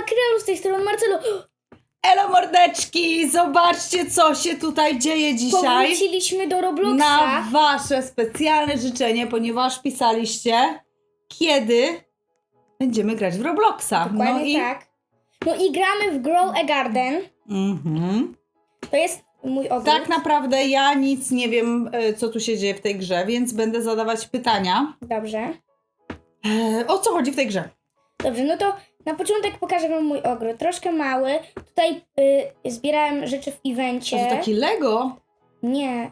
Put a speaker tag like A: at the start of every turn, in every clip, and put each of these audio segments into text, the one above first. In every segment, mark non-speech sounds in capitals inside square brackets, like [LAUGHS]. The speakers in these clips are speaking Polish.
A: Makrelu z tej strony, Marcelo.
B: Elo mordeczki, zobaczcie co się tutaj dzieje dzisiaj.
A: Powróciliśmy do Robloxa.
B: Na wasze specjalne życzenie, ponieważ pisaliście, kiedy będziemy grać w Robloxa.
A: Dokładnie
B: no i...
A: tak. No i gramy w Grow a Garden.
B: Mhm.
A: To jest mój ogród.
B: Tak naprawdę ja nic nie wiem, e, co tu się dzieje w tej grze, więc będę zadawać pytania.
A: Dobrze.
B: E, O co chodzi w tej grze?
A: Dobrze, no to na początek pokażę wam mój ogród. Troszkę mały. Tutaj y, zbierałem rzeczy w evencie.
B: to taki Lego?
A: Nie.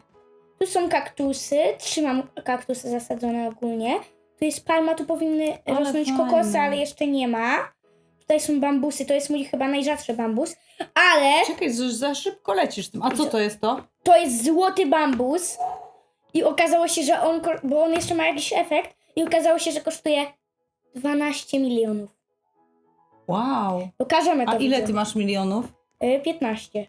A: Tu są kaktusy. Trzymam kaktusy zasadzone ogólnie. Tu jest palma, tu powinny
B: Ale
A: rosnąć
B: fajne.
A: kokosy, ale jeszcze nie ma. Tutaj są bambusy, to jest mój chyba najrzadszy bambus. Ale
B: Czekaj, że za szybko lecisz tym. A co to jest to?
A: to jest złoty bambus. I okazało się, że on, bo on jeszcze ma jakiś efekt. I okazało się, że kosztuje 12 milionów.
B: Wow.
A: Pokażemy to
B: A ile
A: widzom.
B: ty masz milionów?
A: Y, 15.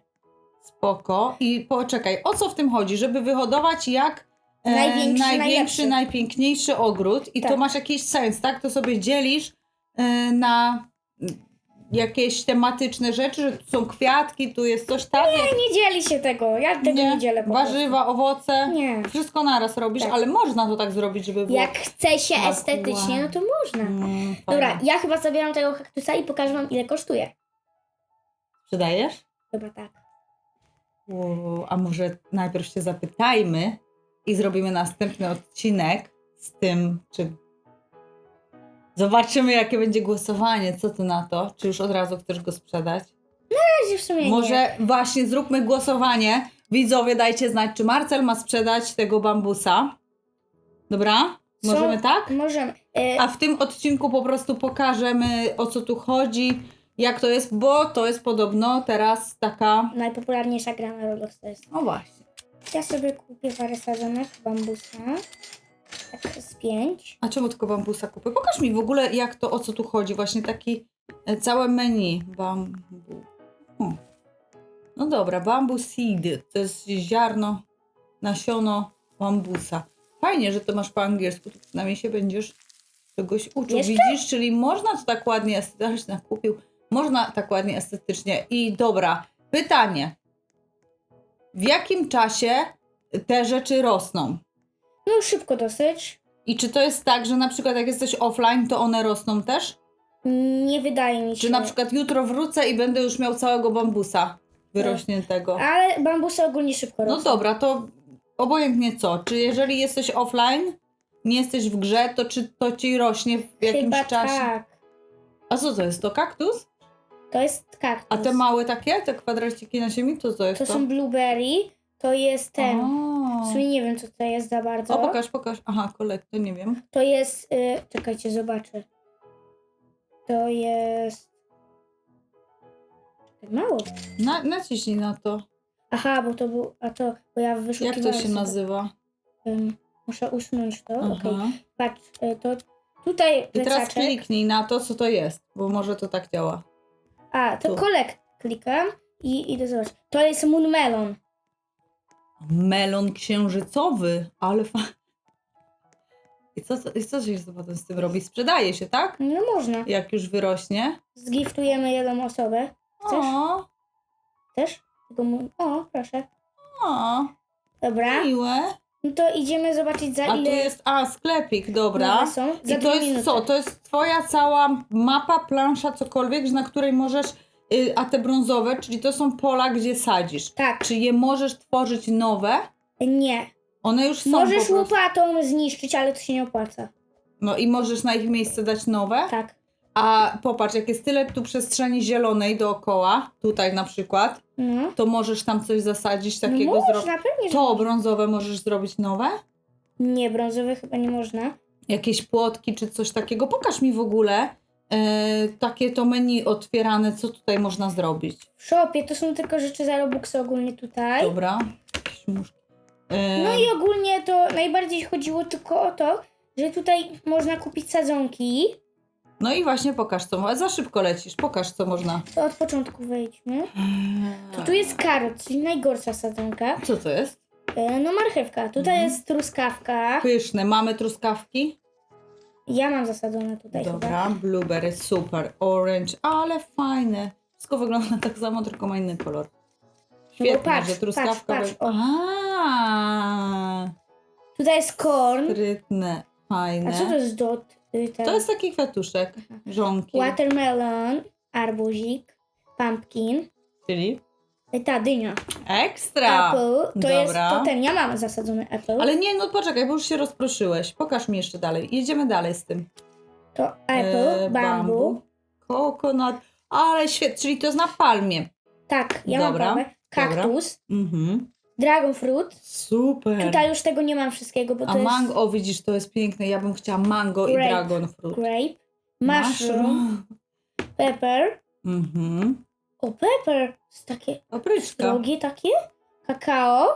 B: Spoko. I poczekaj, o co w tym chodzi? Żeby wyhodować jak e,
A: Największy,
B: największy najpiękniejszy ogród i to
A: Tak.
B: masz jakiś sens, tak? To sobie dzielisz e, na jakieś tematyczne rzeczy, że tu są kwiatki, tu jest coś tam. jak-
A: Nie dzieli się tego. Ja tego nie, dzielę po prostu.
B: Warzywa, owoce.
A: Nie.
B: Wszystko naraz robisz,
A: Tak.
B: ale można to tak zrobić, żeby było.
A: Jak chce się
B: Tak,
A: estetycznie, no to można.
B: Mm,
A: Dobra,
B: fajnie.
A: ja chyba zabieram tego kaktusa i pokażę wam ile kosztuje.
B: Sprzedajesz?
A: Dobra, tak.
B: A może najpierw się zapytajmy i zrobimy następny odcinek z tym, czy. Zobaczymy, jakie będzie głosowanie. Co ty na to? Czy już od razu chcesz go sprzedać?
A: Na razie w sumie nie.
B: Może właśnie zróbmy głosowanie. Widzowie, dajcie znać, czy Marcel ma sprzedać tego bambusa. Dobra?
A: Są-
B: Możemy tak?
A: Możemy. Y,
B: A w tym odcinku po prostu pokażemy, o co tu chodzi, jak to jest, bo to jest podobno teraz taka.
A: najpopularniejsza gra na Roblox to jest.
B: No właśnie.
A: Ja sobie kupię parę sadzonek bambusa. Tak pięć.
B: A czemu tylko bambusa kupię? Pokaż mi w ogóle, jak to, o co tu chodzi. Właśnie taki e, całe menu. Bambu. O. No dobra, bambus seed. To jest ziarno, nasiono bambusa. Fajnie, że to masz po angielsku. To przynajmniej się będziesz czegoś uczył.
A: Jeszcze?
B: Widzisz? Czyli można to tak ładnie estetycznie kupił. Można tak ładnie estetycznie. I dobra, pytanie. W jakim czasie te rzeczy rosną?
A: No szybko dosyć.
B: I czy to jest tak, że na przykład jak jesteś offline, to one rosną też?
A: Nie wydaje mi się.
B: Czy na przykład jutro wrócę i będę już miał całego bambusa wyrośniętego?
A: Ale bambusy ogólnie szybko
B: No
A: rosną.
B: dobra, to obojętnie co. Czy jeżeli jesteś offline, nie jesteś w grze, to czy to ci rośnie w jakimś
A: Chyba
B: czasie?
A: tak.
B: A co to jest? To kaktus?
A: To jest kaktus.
B: A te małe takie, te kwadraciki na ziemi, to co jest
A: To
B: to?
A: są blueberry. To jest ten.
B: O.
A: W sumie nie wiem, co to jest za bardzo.
B: o, pokaż, pokaż. Aha, kolekty, nie wiem.
A: To jest. Y, czekajcie, zobaczę. To jest. Mało.
B: Na, naciśnij na to.
A: Aha, bo to był. A to. Bo ja
B: Jak to się
A: sobie.
B: nazywa?
A: Ym, muszę usunąć to.
B: Aha.
A: Okej. Patrz, y, to tutaj
B: I teraz
A: plecaczek.
B: kliknij na to, co to jest, bo może to tak działa.
A: A, to
B: Tu.
A: kolek klikam i idę zobaczyć. To jest Moon Melon.
B: Melon księżycowy, ale fa... I co, co, I co się potem z tym robi? Sprzedaje się, tak?
A: No można.
B: Jak już wyrośnie.
A: Zgiftujemy jedną osobę. Chcesz?
B: O,
A: Też? Tego moon... O, proszę.
B: o,
A: Dobra.
B: miłe.
A: No to idziemy zobaczyć za
B: A tu
A: ile
B: jest, a sklepik, dobra.
A: nowe są. Za
B: I to jest
A: minuty.
B: co? To jest twoja cała mapa, plansza, cokolwiek, na której możesz, a te brązowe, czyli to są pola, gdzie sadzisz.
A: Tak.
B: Czy je możesz tworzyć nowe?
A: Nie.
B: One już są
A: Możesz
B: po prostu.
A: łopatą zniszczyć, ale to się nie opłaca.
B: No i możesz na ich miejsce dać nowe?
A: Tak.
B: A popatrz, jak jest tyle tu przestrzeni zielonej dookoła, tutaj na przykład,
A: No.
B: to możesz tam coś zasadzić takiego
A: no
B: zrobić.
A: pewnie, że
B: To brązowe możesz zrobić nowe?
A: Nie, brązowe chyba nie można.
B: Jakieś płotki czy coś takiego? Pokaż mi w ogóle e, takie to menu otwierane, co tutaj można zrobić.
A: W shopie to są tylko rzeczy za Robuxy ogólnie tutaj.
B: Dobra. E,
A: No i ogólnie to najbardziej chodziło tylko o to, że tutaj można kupić sadzonki.
B: no i właśnie pokaż co. mo- Za szybko lecisz, pokaż co można.
A: To od początku wejdźmy. To tu jest karot, czyli najgorsza sadzonka.
B: Co to jest?
A: E, No marchewka. Tutaj
B: Mhm.
A: jest truskawka.
B: Pyszne. Mamy truskawki?
A: Ja mam zasadzone tutaj chyba.
B: Dobra, blueberry, super, orange, ale fajne. Wszystko wygląda tak samo, tylko ma inny kolor. Świetnie,
A: patrz,
B: że truskawka...
A: patrz, patrz, o. Tutaj jest corn.
B: sprytne, fajne.
A: A co to jest dot? Y, ten?
B: To jest taki kwiatuszek, żonki,
A: Watermelon, arbuzik, pumpkin.
B: czyli
A: Ta dynia.
B: ekstra.
A: Apple. To jest
B: Dobra.
A: to ten. Ja mam zasadzony apple.
B: Ale nie, no poczekaj, bo już się rozproszyłeś. Pokaż mi jeszcze dalej. Jedziemy dalej z tym.
A: To apple,
B: E,
A: bambu.
B: Coconut. Ale świetnie, czyli to jest na palmie.
A: Tak, ja
B: Dobra,
A: mam prawę. Kaktus,
B: Mhm.
A: dragon fruit.
B: Super.
A: Tutaj już tego nie mam wszystkiego, bo to
B: A
A: jest
B: mango, o widzisz, to jest piękne. Ja bym chciała mango i
A: Grape.
B: dragon fruit.
A: grape, mushroom, pepper.
B: Mhm.
A: O, pepper. Jest takie drogie takie. Kakao.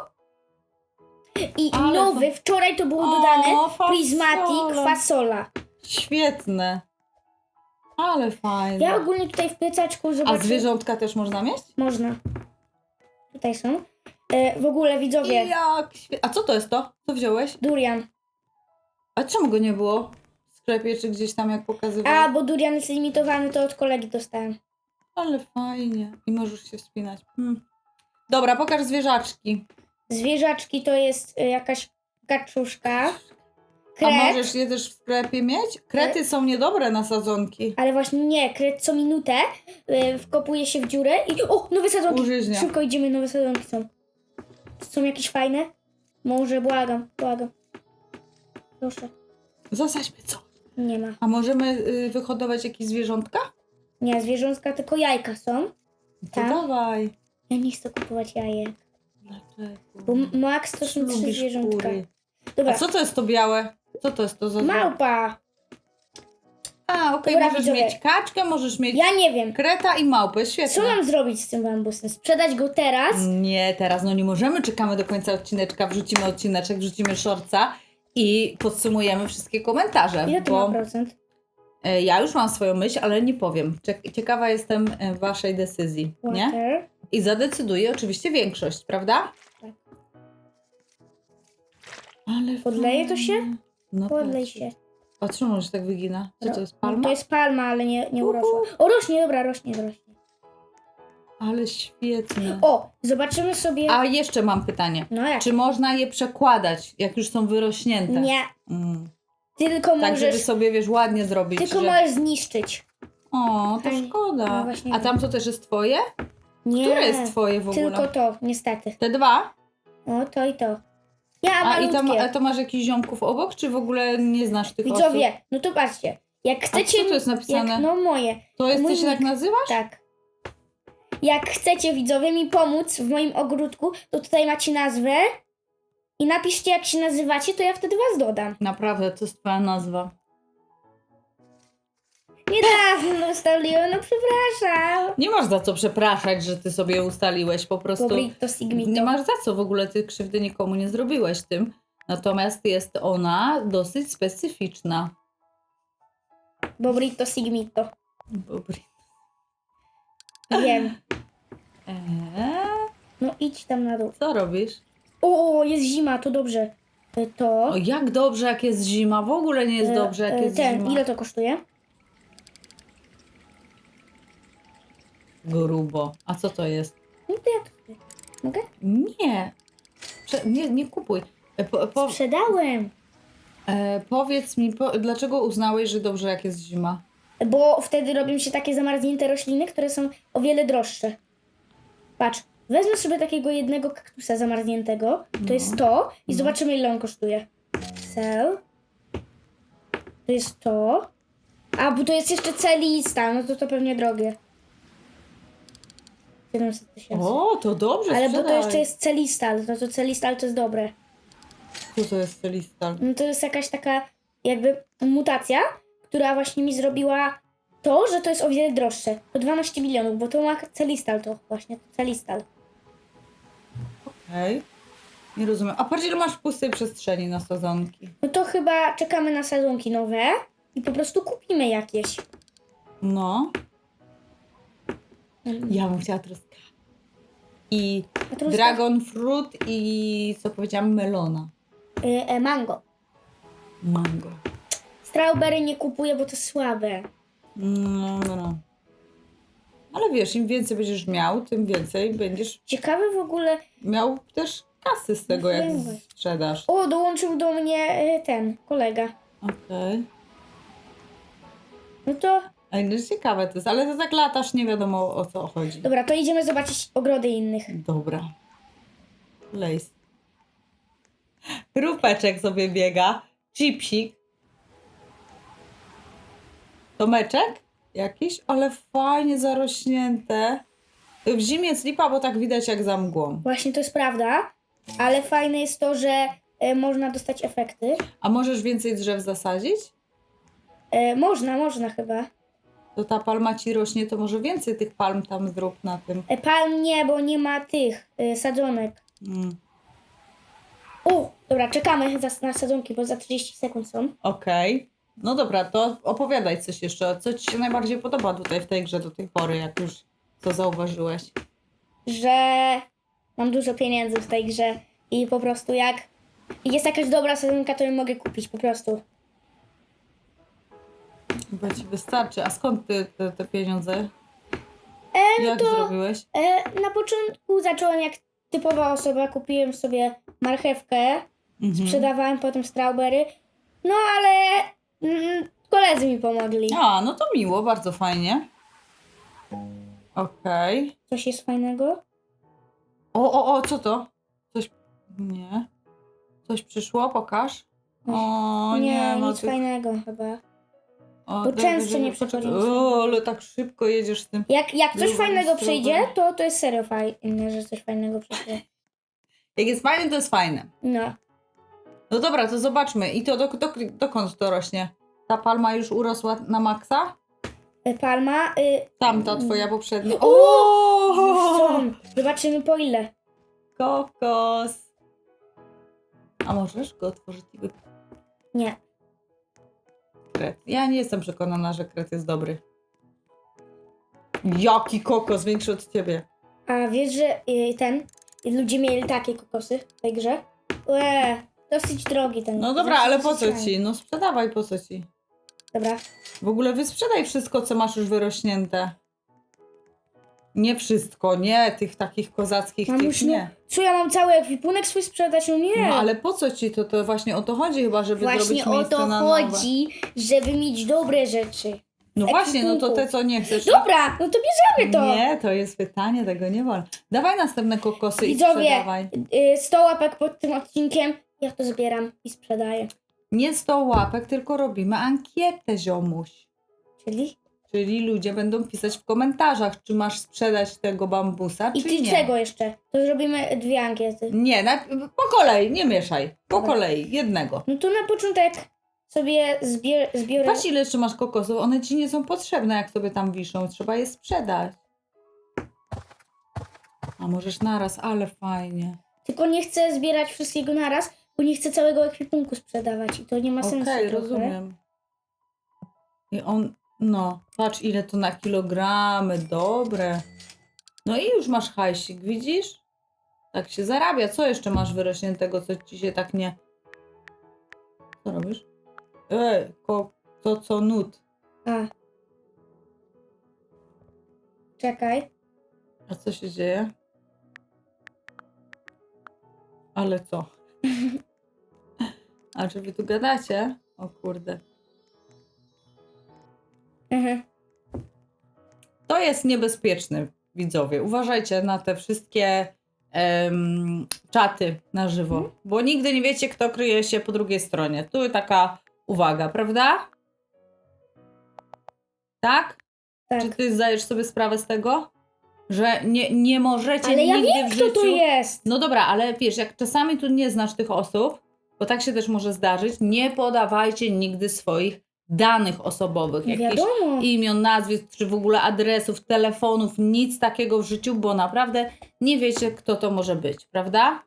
A: I
B: Ale
A: nowy, wczoraj to było dodane, prismatic fasola.
B: Świetne. Ale fajne.
A: Ja ogólnie tutaj w plecaczku
B: A
A: zobaczę.
B: zwierzątka też można mieć?
A: Można. Tutaj są. E, w ogóle widzowie,
B: Jak świe... A co to jest to? Co wziąłeś?
A: durian.
B: A czemu go nie było? W sklepie czy gdzieś tam jak pokazywał?
A: A, bo durian jest limitowany, to od kolegi dostałem.
B: Ale fajnie. I możesz się wspinać. Hmm. Dobra, pokaż zwierzaczki.
A: Zwierzaczki to jest y, jakaś kaczuszka.
B: A
A: Kret,
B: możesz je też w sklepie mieć? Krety są niedobre na sadzonki.
A: ale właśnie nie, kret co minutę y, wkopuje się w dziurę i... O, nowe sadzonki!
B: Użyźnia.
A: Szybko idziemy, nowe sadzonki są. Są jakieś fajne? Może, błagam, błagam. Proszę,
B: Zasadźmy co?
A: nie ma.
B: A możemy y, wyhodować jakieś zwierzątka?
A: Nie, zwierzątka, tylko jajka są.
B: To
A: Tak.
B: dawaj.
A: Ja nie chcę kupować jajek.
B: Dlaczego?
A: Bo m- max to są trzy
B: Lubisz
A: zwierzątka.
B: kury.
A: Dobra,
B: A co to jest to białe? Co to jest to za
A: małpa!
B: A, okej,
A: Dobra,
B: możesz
A: widzowie.
B: mieć kaczkę, możesz mieć
A: Ja nie wiem.
B: kreta i małpę,
A: Co
B: świetnie.
A: mam zrobić z tym bambusem? Sprzedać go teraz?
B: Nie, teraz no nie możemy, czekamy do końca odcineczka, wrzucimy odcineczek, wrzucimy shortsa i podsumujemy wszystkie komentarze,
A: Ile to
B: bo
A: ma procent?
B: E, ja już mam swoją myśl, ale nie powiem. Ciekawa jestem e, waszej decyzji, nie? I zadecyduje oczywiście większość, prawda?
A: Tak.
B: Ale
A: Podleje to się?
B: No
A: Podlej
B: patrz.
A: się.
B: A czemu on się tak wygina? Co to jest palma?
A: To jest palma, ale nie, nie urosła. O, rośnie, dobra, rośnie, rośnie.
B: Ale świetnie.
A: O, zobaczymy sobie...
B: A jeszcze mam pytanie.
A: No jak?
B: Czy można je przekładać, jak już są wyrośnięte?
A: Nie,
B: Mm.
A: Tylko
B: Tak, żeby
A: możesz...
B: sobie, wiesz, ładnie zrobić.
A: Tylko
B: że...
A: możesz zniszczyć.
B: O, to
A: Fajnie.
B: szkoda.
A: No właśnie
B: A tam to też jest twoje?
A: Nie,
B: Które jest twoje w ogóle?
A: tylko to, niestety.
B: Te dwa?
A: O, to i to. Ja,
B: A i tam, a to masz jakichś ziomków obok, czy w ogóle nie znasz tych osób?
A: Widzowie, no to patrzcie. Jak
B: A
A: chcecie...
B: co tu jest napisane?
A: Jak, no moje,
B: To jest,
A: mój
B: ty się tak
A: nick.
B: nazywasz?
A: tak. Jak chcecie widzowie mi pomóc w moim ogródku, to tutaj macie nazwę i napiszcie jak się nazywacie, to ja wtedy was dodam.
B: Naprawdę, to jest twoja nazwa.
A: Niedawno ustaliłem, no przepraszam.
B: Nie masz za co przepraszać, że ty sobie ustaliłeś, po prostu
A: Bobrito Sigmito.
B: nie masz za co, w ogóle ty krzywdy nikomu nie zrobiłeś tym. Natomiast jest ona dosyć specyficzna.
A: Bobrito Sigmito.
B: Dobry.
A: Wiem.
B: Eee, [LAUGHS]
A: No idź tam na dół.
B: co robisz?
A: O, jest zima, to dobrze. E, To...
B: O, jak dobrze, jak jest zima. W ogóle nie jest
A: e,
B: dobrze, jak
A: e,
B: jest
A: ten,
B: zima.
A: ile to kosztuje?
B: Grubo. A co to jest?
A: No to ja to. Mogę?
B: Nie. Prze- nie, nie kupuj. E, po, po,
A: Sprzedałem.
B: e, powiedz mi, po, dlaczego uznałeś, że dobrze, jak jest zima?
A: Bo wtedy robią się takie zamarznięte rośliny, które są o wiele droższe. Patrz, wezmę sobie takiego jednego kaktusa zamarzniętego, to
B: No.
A: jest to, i
B: No.
A: zobaczymy ile on kosztuje. Sell. To jest to. A, bo to jest jeszcze celista, no to to pewnie drogie. 700 tysięcy.
B: O, to dobrze,
A: Ale bo to jeszcze jest celistal, no to celistal to jest dobre.
B: Co to jest celistal?
A: No to jest jakaś taka jakby mutacja, która właśnie mi zrobiła to, że to jest o wiele droższe. To 12 milionów, bo to ma celistal to właśnie, to celistal.
B: Okej. Nie rozumiem. A ile masz pustej przestrzeni na sadzonki.
A: No to chyba czekamy na sadzonki nowe i po prostu kupimy jakieś.
B: No. Ja bym chciała truskawki. I
A: A
B: dragon fruit i co powiedziałam, melona.
A: Y, e, mango.
B: Mango.
A: strawberry nie kupuję, bo to słabe.
B: No, no, no. Ale wiesz, im więcej będziesz miał, tym więcej będziesz
A: Ciekawe w ogóle.
B: miał też kasy z tego, jak
A: Wiem.
B: sprzedasz.
A: O, dołączył do mnie y, ten kolega.
B: Okej.
A: No to
B: Ej, no ciekawe to jest, ale to tak latasz, nie wiadomo o co chodzi.
A: dobra, to idziemy zobaczyć ogrody innych.
B: Dobra. Lejs. Krupeczek sobie biega. Chipsik. Tomeczek? Jakiś? Ale fajnie zarośnięte. W zimie jest lipa, bo tak widać jak za mgłą.
A: Właśnie to jest prawda, ale fajne jest to, że y, można dostać efekty.
B: A możesz więcej drzew zasadzić?
A: Y, można, można chyba.
B: To ta palma ci rośnie, to może więcej tych palm tam zrób na tym.
A: Y, palm nie, bo nie ma tych y, sadzonek.
B: Mm.
A: O, dobra, czekamy za, na sadzonki, bo za 30 sekund są.
B: Okej. No dobra, to opowiadaj coś jeszcze. Co ci się najbardziej podoba tutaj w tej grze do tej pory, jak już to zauważyłeś?
A: że mam dużo pieniędzy w tej grze i po prostu jak jest jakaś dobra sezonka, to ją mogę kupić po prostu.
B: Chyba ci wystarczy. A skąd ty te, te pieniądze?
A: E, no
B: Jak
A: to
B: zrobiłeś?
A: e, na początku zacząłem jak typowa osoba, kupiłem sobie marchewkę,
B: Mhm.
A: sprzedawałem potem strawberry, no ale mm, koledzy mi pomogli.
B: A, no to miło, bardzo fajnie. Okej.
A: Coś jest fajnego?
B: O, o, o, co to? Coś. Nie. Coś przyszło, pokaż. O, nie, ma
A: nic
B: tych...
A: fajnego chyba.
B: O,
A: bo często nie przychodzi
B: O, ale tak szybko jedziesz z tym.
A: Jak, jak coś fajnego przyjdzie, to to jest serio fajne, że coś fajnego przyjdzie.
B: Jak jest fajne, to jest fajne.
A: No.
B: No dobra, to zobaczmy. I to do, do, dokąd to rośnie? Ta palma już urosła na maksa?
A: E, Palma. Y,
B: Tamta twoja poprzednia.
A: O!
B: O!
A: Są. Zobaczymy po ile.
B: Kokos. A możesz go otworzyć i wypić?
A: Nie.
B: Kret. Ja nie jestem przekonana, że kret jest dobry. Jaki kokos, większy od ciebie.
A: A wiesz, że y, ten. Ludzie mieli takie kokosy w tej grze? Łe, dosyć drogi ten.
B: No dobra, ale po co ci? No sprzedawaj po co ci.
A: Dobra.
B: W ogóle wysprzedaj wszystko, co masz już wyrośnięte. Nie wszystko, nie tych takich kozackich,
A: Mam
B: tych
A: już no,
B: nie.
A: Co ja mam cały ekwipunek swój sprzedać? No nie.
B: No ale po co ci to? To właśnie o to chodzi chyba, żeby
A: Właśnie
B: zrobić
A: o
B: miejsce
A: to
B: na nowe.
A: chodzi, żeby mieć dobre rzeczy.
B: No właśnie, no to te co nie chcesz.
A: Dobra, no to bierzemy to.
B: Nie, to jest pytanie, tego nie wolno. Dawaj następne kokosy i
A: Widzowie,
B: sprzedawaj.
A: Y, 100 łapek pod tym odcinkiem. Ja to zbieram i sprzedaję.
B: Nie 100 łapek, tylko robimy ankietę, ziomuś.
A: Czyli?
B: Czyli ludzie będą pisać w komentarzach, czy masz sprzedać tego bambusa,
A: I
B: czy
A: ty
B: nie.
A: czego jeszcze? To zrobimy dwie ankiety.
B: Nie, na, po kolei, nie mieszaj. Po
A: Dobra.
B: kolei, jednego.
A: No to na początek sobie zbier zbiorę.
B: Patrz ile jeszcze masz kokosów, one ci nie są potrzebne, jak sobie tam wiszą, trzeba je sprzedać. A możesz naraz, ale fajnie.
A: Tylko nie chcę zbierać wszystkiego naraz, bo nie chcę całego ekwipunku sprzedawać i to nie ma
B: Okej,
A: sensu. trochę.
B: rozumiem. I on, no, patrz ile to na kilogramy, dobre. No i już masz hajsik, widzisz? Tak się zarabia. Co jeszcze masz wyrośniętego, co ci się tak nie... Co robisz? Ej, ko, to co nut.
A: A. Czekaj.
B: A co się dzieje? Ale co? A czy wy tu gadacie? O kurde.
A: Mhm.
B: To jest niebezpieczne, widzowie. Uważajcie na te wszystkie em, czaty na żywo,
A: Mhm.
B: bo nigdy nie wiecie, kto kryje się po drugiej stronie. Tu taka uwaga, prawda? Tak?
A: Tak.
B: Czy ty zdajesz sobie sprawę z tego? Że nie, nie możecie
A: Ale ja
B: nigdy
A: wiem,
B: w
A: kto
B: życiu...
A: to jest.
B: No dobra, ale wiesz, jak czasami tu nie znasz tych osób, bo tak się też może zdarzyć, nie podawajcie nigdy swoich danych osobowych, jakichś
A: Wiadomo.
B: imion, nazwisk, czy w ogóle adresów, telefonów, nic takiego w życiu, bo naprawdę nie wiecie, kto to może być, prawda?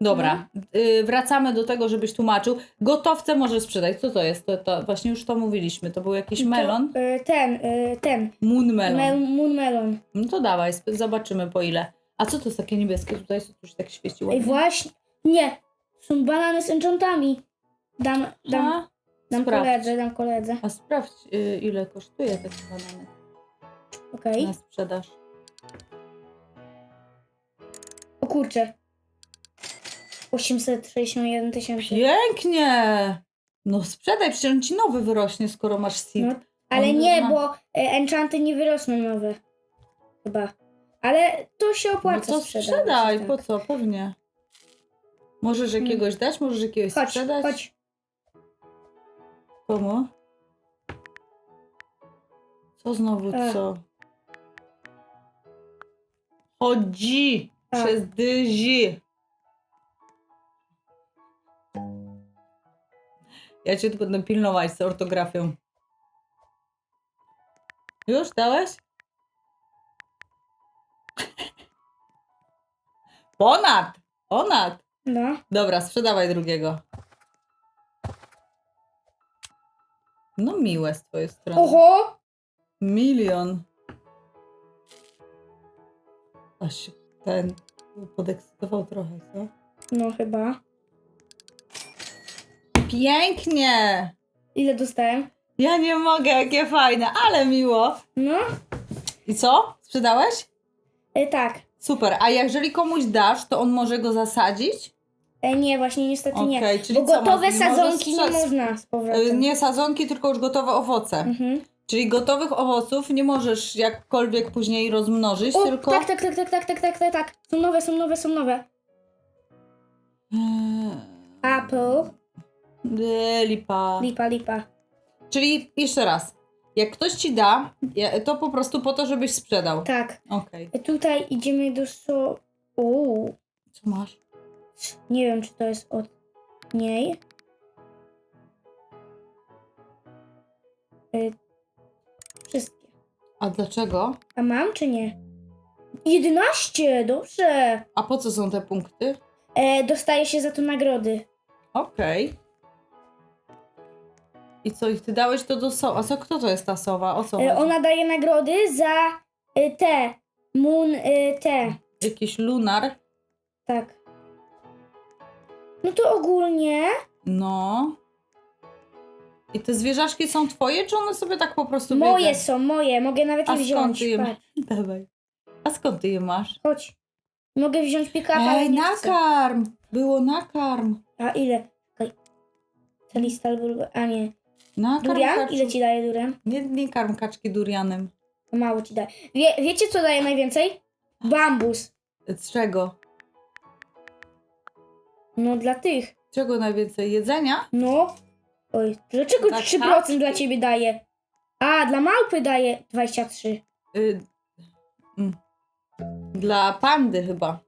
B: Dobra, y, wracamy do tego, żebyś tłumaczył. Gotowce może sprzedać. Co to jest? To, to właśnie już to mówiliśmy. To był jakiś melon?
A: To, y, ten, y, ten.
B: Moon melon.
A: Mel, moon melon.
B: No to dawaj, sp- zobaczymy po ile. A co to jest takie niebieskie tutaj? Co tu się tak świeci
A: Ej, właśnie. Nie. Są banany z enchantami. Dam, dam.
B: A?
A: Dam
B: Sprawdź.
A: koledze, dam koledze.
B: A sprawdź, y, ile kosztuje taki bananek
A: Okej.
B: na sprzedaż.
A: O kurczę. 861 tysięcy.
B: Pięknie! No sprzedaj, przecież on ci nowy wyrośnie, skoro masz seed.
A: No, ale
B: On
A: nie,
B: ma-
A: bo e, enchanty nie wyrosną nowe. Chyba. Ale to się
B: No
A: opłaca
B: to
A: sprzedać,
B: sprzedaj,
A: tak.
B: po co? Pewnie. Możesz jakiegoś dać, możesz jakiegoś
A: Chodź,
B: sprzedać.
A: chodź.
B: Komu? Co znowu,
A: E.
B: co? Chodzi
A: A.
B: przez dyzi. Ja cię tu będę pilnować z ortografią. Już dałeś? [LAUGHS] Ponad! Ponad!
A: No.
B: Dobra, sprzedawaj drugiego. No miłe z twojej strony.
A: Oho!
B: Milion. Aż się ten podekscytował trochę, co?
A: No chyba.
B: Pięknie!
A: Ile dostałem?
B: Ja nie mogę, jakie fajne, ale miło.
A: No.
B: I co? Sprzedałeś?
A: E, tak.
B: Super. A jeżeli komuś dasz, to on może go zasadzić?
A: E, nie, właśnie niestety nie.
B: Okej, czyli
A: Bo
B: co,
A: gotowe sadzonki nie można z
B: Y,
A: powrotem.
B: Nie sadzonki, tylko już gotowe owoce.
A: Mhm.
B: Czyli gotowych owoców nie możesz jakkolwiek później rozmnożyć,
A: O,
B: tylko...
A: tak, tak, tak, tak, tak, tak, tak, tak, tak. Są nowe, są nowe, są nowe.
B: Eee,
A: Apple.
B: nie, lipa.
A: Lipa, lipa.
B: Czyli jeszcze raz. Jak ktoś ci da, to po prostu po to, żebyś sprzedał.
A: Tak.
B: Okej.
A: Tutaj idziemy do so... Uuu.
B: Co masz?
A: Nie wiem, czy to jest od niej. E, Wszystkie.
B: A dlaczego?
A: A mam, czy nie? 11! Dobrze.
B: A po co są te punkty?
A: E, dostaje się za to nagrody.
B: Okej. I co, i ty dałeś to do sowa? A co, kto to jest ta sowa? O co
A: E,
B: chodzi?
A: ona daje nagrody za e, te. Moon e, te.
B: Jakiś lunar?
A: Tak. No to ogólnie.
B: No. I te zwierzaszki są twoje, czy one sobie tak po prostu
A: Moje są, moje. Mogę nawet
B: A
A: je
B: skąd
A: wziąć.
B: ty je
A: Patrz, [LAUGHS]
B: Dawaj. A skąd ty je masz?
A: chodź. Mogę wziąć pick-up, ale
B: Ej,
A: nie chcę.
B: nakarm! Było nakarm.
A: A ile? Czekaj. Celistal bulgur. A nie.
B: Nakarm
A: Durian?
B: kaczki.
A: Ile ci daje durian?
B: Nie, nie karm kaczki durianem.
A: Mało ci daje. Wie, wiecie, co daje najwięcej? Bambus.
B: Z czego?
A: No dla tych.
B: Czego najwięcej? Jedzenia?
A: No. Oj, dlaczego
B: Dla
A: 3%
B: kaczki?
A: dla ciebie daje? A, dla małpy daje 23.
B: Y, mm. Dla pandy chyba.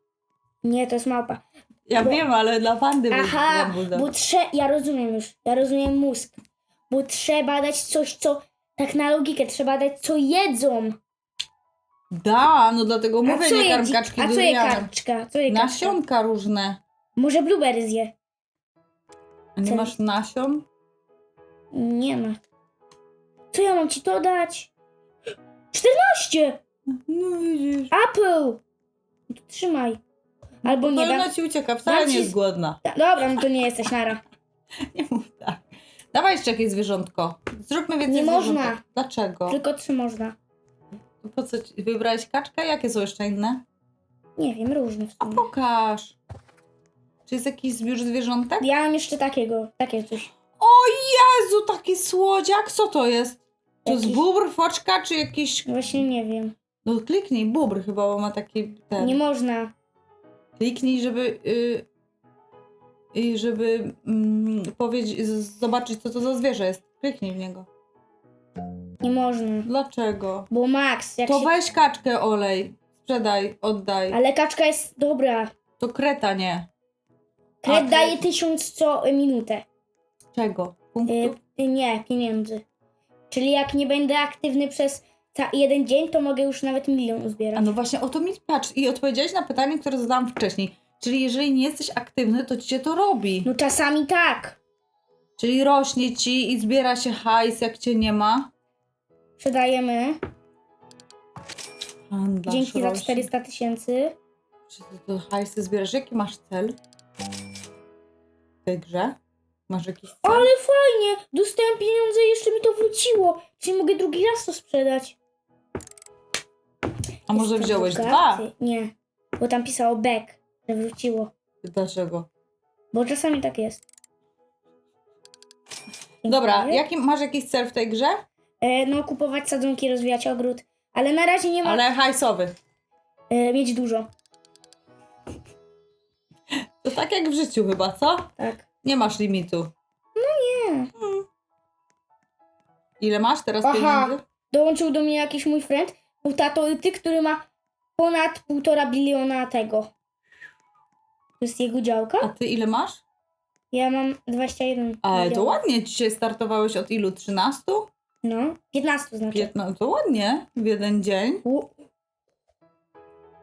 A: Nie, to jest małpa.
B: Ja
A: Bo-
B: wiem, ale dla pandy
A: Aha,
B: bambusz dał.
A: bo trzeba, ja rozumiem już, ja rozumiem mózg. Bo trzeba dać coś, co, tak na logikę, trzeba dać co jedzą.
B: Da, no dlatego mówię,
A: co
B: nie karm
A: dzi-
B: kaczki
A: A co je kaczka? Co je kaczka?
B: Nasionka różne.
A: Może blueberry zje?
B: A nie
A: Co-
B: masz nasion?
A: Nie ma. Co ja mam ci to dać? 14!
B: No widzisz.
A: Apple! No to trzymaj. Albo
B: No
A: nie
B: ona
A: dam.
B: ci ucieka, wcale
A: dam
B: nie jest
A: z-
B: głodna.
A: Da- Dobra, no to nie jesteś nara. [LAUGHS]
B: Nie mów tak. Dawaj jeszcze jakieś zwierzątko. Zróbmy więcej
A: Nie
B: zwierzątek.
A: można.
B: Dlaczego?
A: Tylko trzy można.
B: Po co ci... wybrałeś kaczkę? Jakie są jeszcze inne?
A: Nie wiem, różne w
B: A
A: sumie.
B: pokaż. Czy jest jakiś zbiór zwierzątek?
A: Ja mam jeszcze takiego, takie coś.
B: O Jezu, taki słodziak! Co to jest? To jest
A: Jakiś-
B: bóbr, foczka, czy jakiś...
A: Właśnie nie wiem.
B: No kliknij, bóbr chyba, bo ma taki ten...
A: Nie można.
B: Kliknij, żeby... Y... I żeby mm, powiedzieć, z- zobaczyć, co to za zwierzę jest. Kliknij w niego.
A: Nie można.
B: Dlaczego?
A: Bo Max, jak
B: To
A: się...
B: weź kaczkę, olej. Sprzedaj, oddaj.
A: Ale kaczka jest dobra.
B: To kreta nie.
A: Kred
B: A,
A: daje tysiąc co minutę.
B: Czego?
A: Y,
B: Punktów?
A: y, nie, pieniędzy. Czyli jak nie będę aktywny przez jeden dzień, to mogę już nawet milion
B: A
A: uzbierać.
B: no właśnie o to mi patrz i odpowiedziałeś na pytanie, które zadałam wcześniej. Czyli jeżeli nie jesteś aktywny, to ci się to robi.
A: No czasami tak.
B: Czyli rośnie ci i zbiera się hajs, jak cię nie ma.
A: Sprzedajemy.
B: Handlarz
A: Dzięki za
B: rośnie.
A: 400 tysięcy.
B: Czy ty to hajsy zbierasz? Jaki masz cel w tej grze? Masz jakiś cel?
A: Ale fajnie! Dostałem pieniądze i jeszcze mi to wróciło. Czyli mogę drugi raz to sprzedać.
B: A może
A: Jestem
B: wziąłeś
A: bogaty.
B: dwa?
A: Nie, bo tam pisało back, wróciło.
B: Dlaczego?
A: Bo czasami tak jest.
B: Dobra,
A: Dziękuję.
B: jaki, masz jakiś cel w tej grze?
A: E, no, kupować sadzonki, rozwijać ogród. Ale na razie nie ma.
B: Ale hajsowy.
A: E, mieć dużo.
B: To tak jak w życiu chyba, co?
A: Tak.
B: Nie masz limitu.
A: Nie.
B: Hmm. Ile masz teraz
A: Aha.
B: pieniędzy?
A: Dołączył do mnie jakiś mój friend, był tatoity, który ma ponad półtora biliona tego. To jest jego działka?
B: A ty ile masz?
A: Ja mam 21
B: Ale to ładnie. Dzisiaj startowałeś od ilu? 13?
A: No, 15 znaczy.
B: 15? To ładnie. W jeden dzień.
A: U,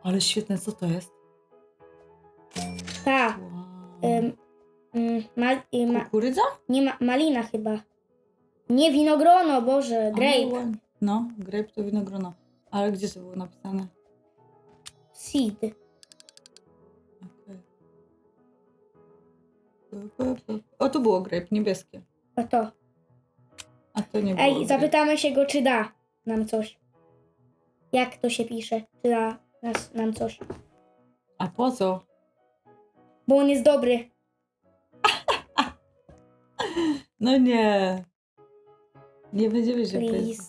B: Ale świetne, co to jest?
A: ta.
B: Wow.
A: Ym, ym, mal, y, ma,
B: Kukurydza?
A: nie ma, malina chyba. Nie winogrono, Boże,
B: Ale
A: grape.
B: ładnie. No, grape to winogrono. Ale gdzie to było napisane?
A: Seed.
B: O, tu było grape, niebieskie.
A: O to.
B: A to nie było.
A: Ej,
B: grape.
A: zapytamy się go, czy da nam coś. Jak to się pisze? Czy da nas, nam coś?
B: A po co?
A: Bo on jest dobry. [LAUGHS]
B: No nie. Nie będziemy się pytać.
A: Please.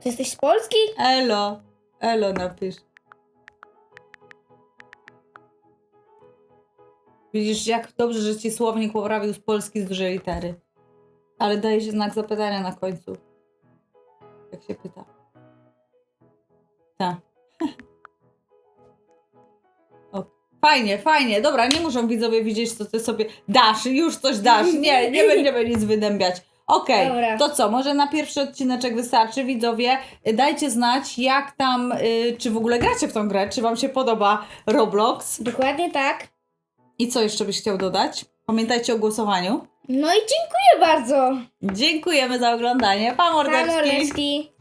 A: Ty jesteś z Polski?
B: Elo. Elo napisz. Widzisz, jak dobrze, że ci słownik poprawił z polski z dużej litery. Ale daje się znak zapytania na końcu. Jak się pyta. Tak. [LAUGHS] Fajnie, fajnie. Dobra, nie muszą widzowie widzieć, co ty sobie dasz. Już coś dasz. Nie, nie [LAUGHS] będziemy nic wydębiać. Okej,
A: Dobra.
B: to co? Może na pierwszy odcineczek wystarczy, widzowie. Dajcie znać, jak tam, y, czy w ogóle gracie w tą grę, czy wam się podoba Roblox.
A: Dokładnie tak.
B: I co jeszcze byś chciał dodać? Pamiętajcie o głosowaniu.
A: No i dziękuję bardzo.
B: Dziękujemy za oglądanie. Pa
A: Pa,
B: mordeczki.
A: mordeczki.